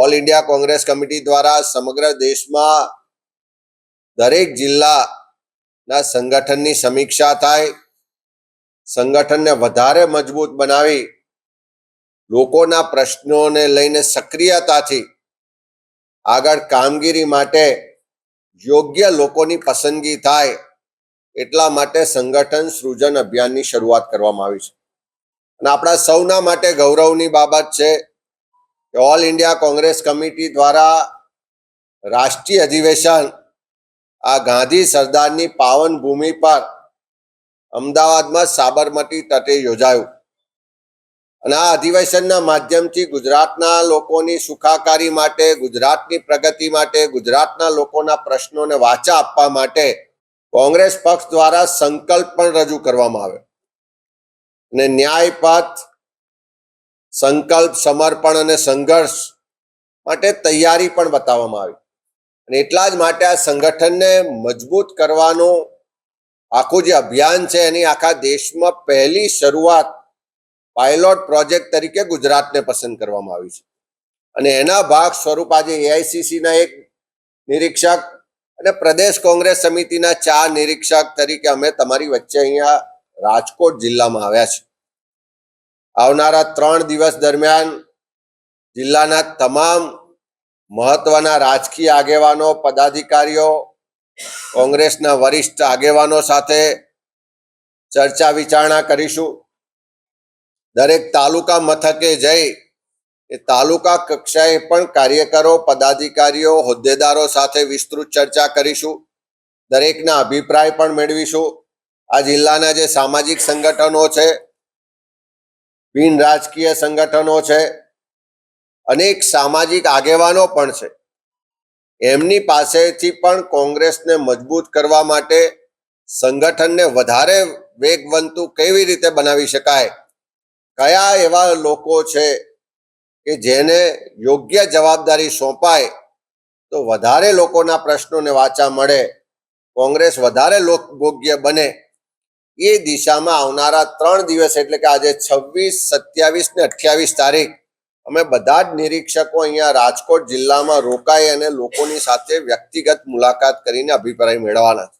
All India Congress committee દ્વારા સમગ્ર દેશમાં દરેક જિલ્લાના સંગઠનની સમીક્ષા થાય, સંગઠનને વધારે મજબૂત બનાવી, લોકોના પ્રશ્નોને લઈને સક્રિયતાથી આગળ કામગીરી માટે યોગ્ય લોકોની પસંદગી થાય, એટલા માટે સંગઠન સૃજન અભિયાનની શરૂઆત કરવામાં આવી છે. અને આપણા સૌના માટે ગૌરવની બાબત છે ઓલ ઇન્ડિયા કોંગ્રેસ કમિટી દ્વારા રાષ્ટ્રીય અધિવેશન આ ગાંધી સરદારની પાવન ભૂમિ પર અમદાવાદમાં સાબરમતી તટે યોજાયું. અને આ અધિવેશનના માધ્યમથી ગુજરાતના લોકોની સુખાકારી માટે, ગુજરાતની પ્રગતિ માટે, ગુજરાતના લોકોના પ્રશ્નોને વાચા આપવા માટે કોંગ્રેસ પક્ષ દ્વારા સંકલ્પ પણ રજૂ કરવામાં આવ્યો. અને ન્યાય પથ સંકલ્પ, સમર્પણ અને સંઘર્ષ માટે તૈયારી પણ બતાવવામાં આવી. અને એટલા જ માટે આ સંગઠનને મજબૂત કરવાનું આખું જે અભિયાન છે એની આખા દેશમાં પહેલી શરૂઆત પાયલોટ પ્રોજેક્ટ તરીકે ગુજરાતને પસંદ કરવામાં આવી છે. અને એના ભાગ સ્વરૂપ આજે એઆઈસીસીના એક નિરીક્ષક અને પ્રદેશ કોંગ્રેસ સમિતિના ચાર નિરીક્ષક તરીકે અમે તમારી વચ્ચે અહીંયા રાજકોટ જિલ્લામાં આવ્યા છે આવનારા ત્રણ દિવસ દરમિયાન જિલ્લાના તમામ મહત્વના રાજકીય આગેવાનો, પદાધિકારીઓ, કોંગ્રેસના વરિષ્ઠ આગેવાનો સાથે ચર્ચા વિચારણા કરીશું. દરેક તાલુકા મથકે જઈ એ તાલુકા કક્ષાએ પણ કાર્યકરો, પદાધિકારીઓ, હોદ્દેદારો સાથે વિસ્તૃત ચર્ચા કરીશું. દરેકના અભિપ્રાય પણ મેળવીશું. આ જિલ્લાના જે સામાજિક સંગઠનો છે બિન રાજકીય સંગઠનો છે, અનેક સામાજિક આગેવાનો પણ છે. એમની પાસેથી પણ કોંગ્રેસને મજબૂત કરવા માટે સંગઠનને વધારે વેગવંતું કેવી રીતે બનાવી શકાય? કયા એવા લોકો છે કે જેને યોગ્ય જવાબદારી સોંપાય તો વધારે લોકોના પ્રશ્નોને વાચા મળે, કોંગ્રેસ વધારે લોકભોગ્ય બને? એ દિશામાં આવનારા ત્રણ દિવસ, એટલે કે આજે છવ્વીસ, સત્યાવીસ ને અઠ્યાવીસ તારીખ, અમે બધા જ નિરીક્ષકો અહીંયા રાજકોટ જિલ્લામાં રોકાઈ અને લોકોની સાથે વ્યક્તિગત મુલાકાત કરીને અભિપ્રાય મેળવવાના છે.